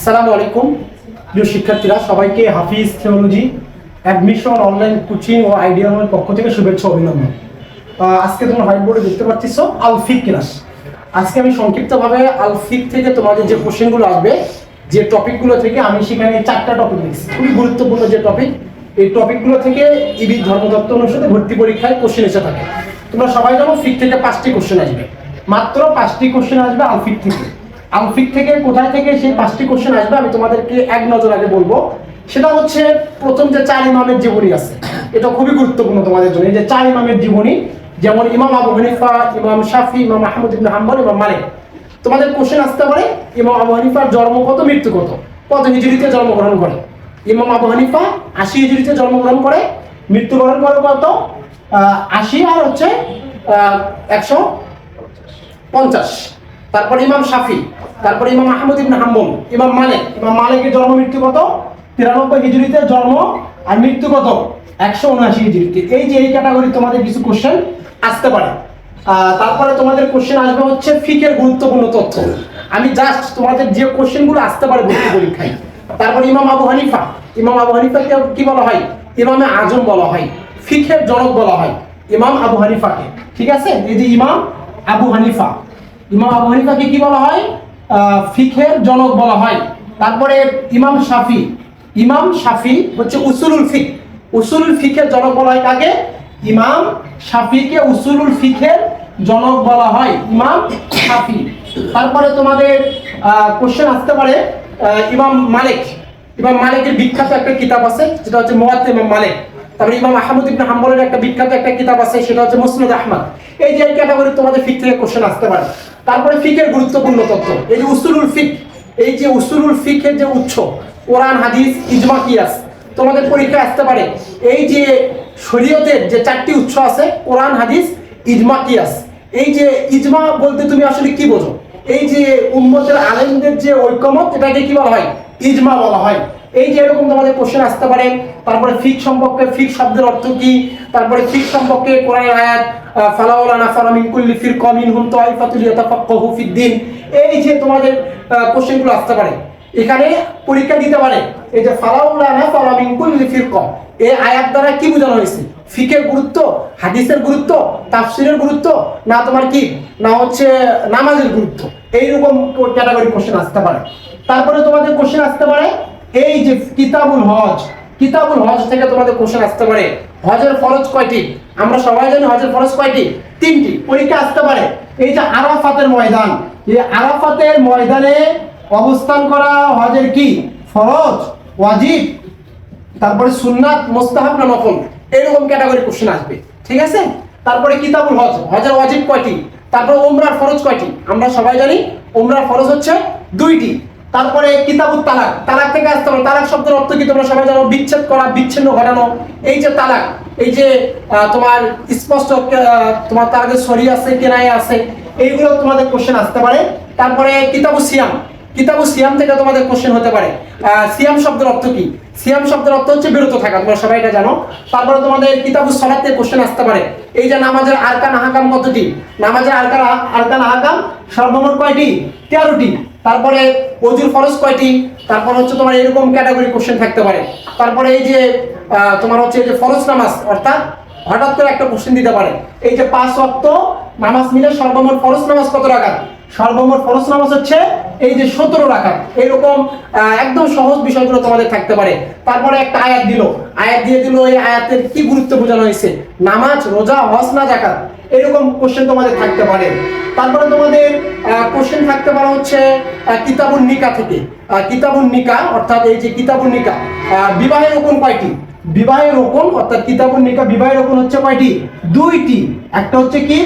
আসসালামু আলাইকুম। প্রিয় শিক্ষার্থীরা, সবাইকে হাফিজ থিওলজি অ্যাডমিশন, অনলাইন কোচিং ও আইডিয়ামের পক্ষ থেকে শুভেচ্ছা অভিনন্দন। আজকে তোমরা হোয়াইট বোর্ডে দেখতে পাচ্ছিস আলফিক ক্লাস আজকে আমি সংক্ষিপ্তভাবে আলফিক থেকে তোমাদের যে কোশ্চেনগুলো আসবে, যে টপিকগুলো থেকে আমি সেখানে চারটা টপিক লিখছি খুবই গুরুত্বপূর্ণ যে টপিক এই টপিকগুলো থেকে ইবি ধর্মতত্ত্ব অনুসারে ভর্তি পরীক্ষায় কোশ্চেন এসে থাকে। তোমরা সবাই জানো ফিক থেকে পাঁচটি কোশ্চেন আসবে। মাত্র পাঁচটি কোশ্চেন আসবে আলফিক থেকে। আলফিক থেকে কোথায় থেকে সেই পাঁচটি কোশ্চেন আসবে, আমি তোমাদেরকে এক নজর আগে বলব। সেটা হচ্ছে প্রথম যে চার ইমামের জীবনী আছে, এটা খুবই গুরুত্বপূর্ণ তোমাদের জন্য। এই যে চার ইমামের জীবনী, যেমন ইমাম আবু হানিফা, ইমাম শাফি, ইমাম আহমদ ইবনে হাম্বল, ইমাম মালিক। তোমাদের কোশ্চেন আসতে পারে, ইমাম আবু হানিফার জন্ম কত, মৃত্যু কত? কত হিজড়িতে জন্মগ্রহণ করে? ইমাম আবু হানিফা আশি হিজড়িতে জন্মগ্রহণ করে, মৃত্যুবরণ করে কত? আশি আর হচ্ছে একশো পঞ্চাশ। তারপর ইমাম শাফি তারপর ইমাম আহমদ ইবনে হাম্বল, ইমাম মালিক। ইমাম মালিকের জন্ম মৃত্যু কত? তিরানব্বই হিজড়িতে জন্ম আর মৃত্যু কত? একশো উনআশি হিজড়িতে। এই যে এই ক্যাটাগরি তোমাদের কিছু কোশ্চেন আসতে পারে। তারপরে তোমাদের কোশ্চেন আসবে হচ্ছে ফিকের গুরুত্বপূর্ণ তথ্য। আমি জাস্ট তোমাদের যে কোশ্চেনগুলো আসতে পারে ভর্তি পরীক্ষায় তারপর ইমাম আবু হানিফা। ইমাম আবু হানিফাকে কি বলা হয়? ইমামে আজম বলা হয়। ফিকের জনক বলা হয় ইমাম আবু হানিফাকে। ঠিক আছে? এই যে ইমাম আবু হানিফা। ইমাম আবু হানিফাকে কি বলা হয়? ফিখের জনক বলা হয়। তারপরে ইমাম শাফি। ইমাম শাফি হচ্ছে উসুলুল ফিক উসুলুল ফিখের জনক বলা হয় কাকে? ইমাম শাফিকে উসুলুল ফিখের জনক বলা হয়, ইমাম শাফি। তারপরে তোমাদের কোশ্চেন আসতে পারে ইমাম মালিক। ইমাম মালিকের বিখ্যাত একটা কিতাব আছে, যেটা হচ্ছে মোয়াত্তে ইমাম মালিক। তারপরে ইমাম আহমদ ইবনে হাম্বলের একটা বিখ্যাত একটা কিতাব আছে, সেটা হচ্ছে মুসনাদ আহমদ। এই যে ক্যাটাগরি তোমাদের ফিক থেকে কোশ্চেন আসতে পারে। তারপরে ফিকের গুরুত্বপূর্ণ তথ্য এই যে উসুলুল ফিক, এই যে উসুলুল ফিকের যে উৎস, কোরআন, হাদিস, ইজমা, কিয়াস, তোমাদের পরীক্ষা আসতে পারে। এই যে শরীয়তের যে চারটি উৎস আছে, কোরআন, হাদিস, ইজমা, কিয়াস, এই যে ইজমা বলতে তুমি আসলে কি বোঝো? এই যে উম্মতের আলেমদের যে ঐক্যমত, এটাকে কি বলা হয়? ইজমা বলা হয়। এই যে এরকম তোমাদের কোশ্চেন আসতে পারে তারপরে ফিক সম্পর্কে ফিক শব্দের অর্থ কি? তারপরে ফিক সম্পর্কে কোরআনের আয়াত আহ, ফালাউলা নাফারা মিন কুল্লি ফিরকা মিনহুম তাইফাতুল ইয়াতাফাক্কাহু ফিদ্দিন এই যে তোমাদের কোশ্চেনগুলো আসতে পারে এখানে পরীক্ষা দিতে পারে এই যে ফালাউলা নাফারা মিন কুল্লি ফিরকা এই আয়াত দ্বারা কি বোঝানো হয়েছে? ফিকের গুরুত্ব হাদিসের গুরুত্ব তাফসিরের গুরুত্ব না তোমার কি? না হচ্ছে নামাজের গুরুত্ব? এইরকম ক্যাটাগরি কোশ্চেন আসতে পারে। তারপরে তোমাদের কোশ্চেন আসতে পারে যে কিতাবুল হজ কিতাবুল হজ থেকে তোমাদের কোশ্চেন আসতে পারে। হজের ফরজ কয়টি? আমরা সবাই জানি হজের ফরজ কয়টি? তিনটি। পরীক্ষা আসতে পারে। এই যে আরাফাতের ময়দান, এই আরাফাতের ময়দানে অবস্থান করা হজের কি? ফরজ, ওয়াজিব, তারপরে সুন্নাত, মোস্তাহাব না নফল? এরকম ক্যাটাগরি কোশ্চেন আসবে। ঠিক আছে? তারপরে কিতাবুল হজ, হজের ওয়াজিব কয়টি? তারপরে ওমরার ফরজ কয়টি? আমরা সবাই জানি ওমরার ফরজ হচ্ছে দুইটি। তারপরে কিতাবুত তালাক। তালাক থেকে আসতে হবে। তালাক শব্দের অর্থ কি? তোমরা সবাই জানো, বিচ্ছেদ করা, বিচ্ছিন্ন ঘটানো। এই যে তালাক, এই যে তোমার স্পষ্ট তোমার আগে সরি আছে কেনাই আছে, এইগুলো তোমাদের কোশ্চেন আসতে পারে। তারপরে কিতাবু সিয়াম। কিতাবু সিয়াম থেকে তোমাদের কোশ্চেন হতে পারে। সিয়াম শব্দের অর্থ কি? সিয়াম শব্দের অর্থ হচ্ছে বিরত থাকা, তোমরা সবাই এটা জানো। তারপরে তোমাদের কিতাবু থেকে কোশ্চেন আসতে পারে। এই যে নামাজের আরকান আহাকাম কতটি? নামাজের আরকান আরকান আহাকাম সর্বমোট কয়টি? তেরোটি। তারপরে অজুর ফরজ কয়টি? তারপর হচ্ছে তোমার এরকম ক্যাটাগরি কোশ্চেন থাকতে পারে। তারপরে এই যে তোমার হচ্ছে যে ফরজ নামাজ, অর্থাৎ হঠাৎ করে একটা কোশ্চেন দিতে পারে। এই যে পাঁচ ওয়াক্ত নামাজ মিলে সর্বমোট ফরজ নামাজ কত রাখাত সর্বমোট ফরজ নামাজ হচ্ছে এই যে সতেরো রাখাত এরকম একদম সহজ বিষয়গুলো তোমাদের থাকতে পারে। তারপরে একটা আয়াত দিল। আয়াত দিয়ে দিল এই আয়াতের কি গুরুত্ব বোঝানো হয়েছে? নামাজ, রোজা, হজ না জাকাত এরকম কোশ্চেন তোমাদের থাকতে পারে। তারপরে তোমাদের কোশ্চেন থাকতে পারে হচ্ছে কিতাবুন নিকা থেকে। কিতাবুন নিকা অর্থাৎ এই যে কিতাবুন নিকা বিবাহের রোপণ কয়টি? বিবাহের রোপণ অর্থাৎ কিতাবুন নিকা বিবাহের রোপণ হচ্ছে কয়টি? দুইটি। একটা হচ্ছে কি?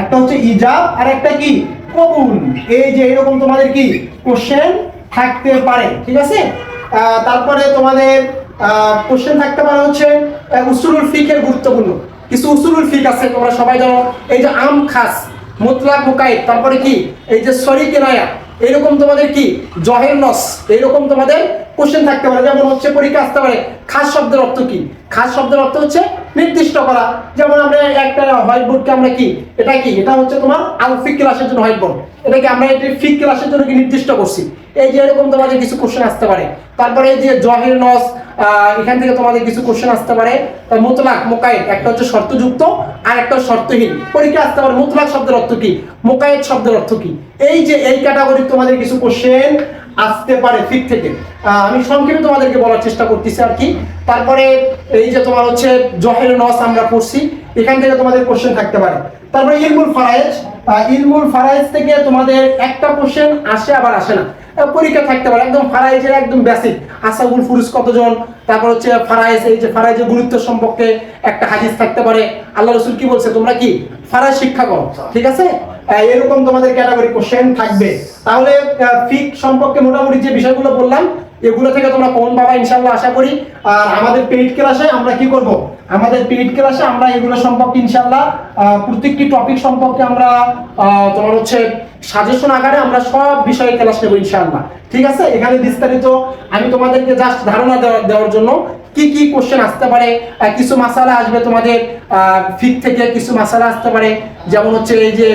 একটা হচ্ছে ইজাব আর একটা কি? কবুল। এই যে এরকম তোমাদের কি? কোশ্চেন থাকতে পারে ঠিক আছে? তারপরে তোমাদের কোশ্চেন থাকতে পারে হচ্ছে আহ, উসুলুল ফিকের গুরুত্বপূর্ণ। কিছু উসুলুল ফিক আছে তোমরা সবাই জানো। এই যে আম খাস মুতলাক মুকাইদ তারপরে কি? এই যে সরি কেনায়া, এরকম তোমাদের কি? জহের নস এইরকম তোমাদের কোশ্চেন থাকতে পারে। যেমন হচ্ছে পরীক্ষা আসতে পারে, খাস শব্দের অর্থ কি? খাস শব্দের অর্থ হচ্ছে নির্দিষ্ট করা। যেমন আমরা একটা হোয়াইট বোর্ডকে আমরা কি? এটা কি? এটা হচ্ছে তোমার আলফিক ক্লাসের জন্য হোয়াইট বোর্ড এটাকে আমরা এটি ফিক ক্লাসের জন্য কি নির্দিষ্ট করছি। এই যে এরকম তোমাদের কিছু কোশ্চেন আসতে পারে। তারপরে এই যে জহির নস এখান থেকে তোমাদের কিছু কোশ্চেন আসতে পারে। মুতলাক, মোকায়েদ, একটা হচ্ছে শর্তযুক্ত আর একটা শর্তহীন। পরীক্ষা আসতে পারে মুতলাক শব্দের অর্থ কি? মোকায়েদ শব্দের অর্থ কি? এই যে এই ক্যাটাগরি তোমাদের কিছু কোশ্চেন আসতে পারে ফিক থেকে। আমি সংক্ষেপে তোমাদেরকে বলার চেষ্টা করতেছি আর কি। তারপরে এই যে তোমার হচ্ছে জহের নস আমরা পড়ছি, এখান থেকে তোমাদের কোশ্চেন থাকতে পারে। তারপরে ইলমুল ফারাইজ ইলমুল ফারাইজ থেকে তোমাদের একটা কোশ্চেন আসে আবার আসে না। পরীক্ষা থাকতে পারে, একদম ফারাইজের একদম বেসিক আসাবুল ফুরুস কতজন? তারপর হচ্ছে ফারাইজ এই যে ফারাইজের গুরুত্ব সম্পর্কে একটা হাদিস থাকতে পারে। আল্লাহ রসুল কি বলছে, তোমরা কি ফারাইজ শিক্ষা করো। ঠিক আছে? এরকম তোমাদের ক্যাটাগরি কোশ্চেন থাকবে। তাহলে ফিক সম্পর্কে মোটামুটি যে বিষয়গুলো বললাম, এগুলো থেকে তোমরা কমন পাবা ইনশাল্লাহ আশা করি। আর আমাদের পেইড ক্লাসে আমরা কি করব? আমাদের পেইড ক্লাসে আমরা এগুলো সম্পর্কে ইনশাল্লাহ প্রত্যেকটি টপিক সম্পর্কে আমরা তোমার হচ্ছে সাজেশন আকারে আমরা সব বিষয়ে ক্লাস নেব ইনশাল্লাহ ঠিক আছে? এখানে বিস্তারিত আমি তোমাদেরকে জাস্ট ধারণা দেওয়ার জন্য কি কি কোশ্চেন আসতে পারে? কিছু মাসালা আসবে তোমাদের ফিক থেকে কিছু মাসালা আসতে পারে। যেমন হচ্ছে এই যে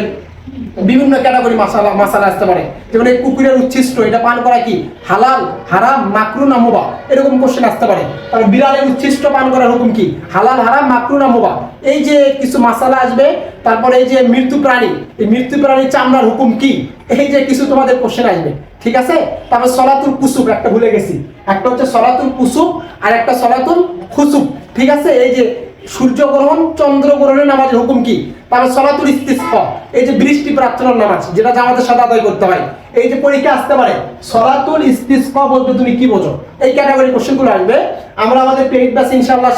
বিভিন্ন ক্যাটাগরি মাসালা মাসালা আসতে পারে। যেমন এই কুকুরের উচ্ছিষ্ট, এটা পান করা কি? হালাল, হারাম, মাকরু না মোবা? এরকম কোশ্চেন আসতে পারে। তারপর বিড়ালের উচ্ছিষ্ট পান করার হুকুম কি? হালাল, হারাম, মাকরু না মোবা? এই যে কিছু মাসালা আসবে, তারপরে এই যে মৃত্যু প্রাণী, এই মৃত্যু প্রাণীর চামড়ার হুকুম কি? এই যে কিছু তোমাদের কোশ্চেন আসবে। ঠিক আছে? তারপর সলাতুল কুসুব একটা ভুলে গেছি। একটা হচ্ছে সলাতুল কুসুব আর একটা সলাতুল খুসুব ঠিক আছে? এই যে সূর্যগ্রহণ, চন্দ্রগ্রহণের নামাজের হুকুম কি? তারপর সলাতুল ইস্তিসফা। এই যে বৃষ্টি প্রার্থনার নামাজ, যেটা আমাদের সাথে আদায় করতে হয়। এই যে পরীক্ষা আসতে পারে। সলাতুল ইস্তিসফা বলতে তুমি কি বোঝো? এই ক্যাটাগরি কোশ্চেনগুলো আসবে। আমরা আমাদের পেইড ব্যাস ইনশাআল্লাহ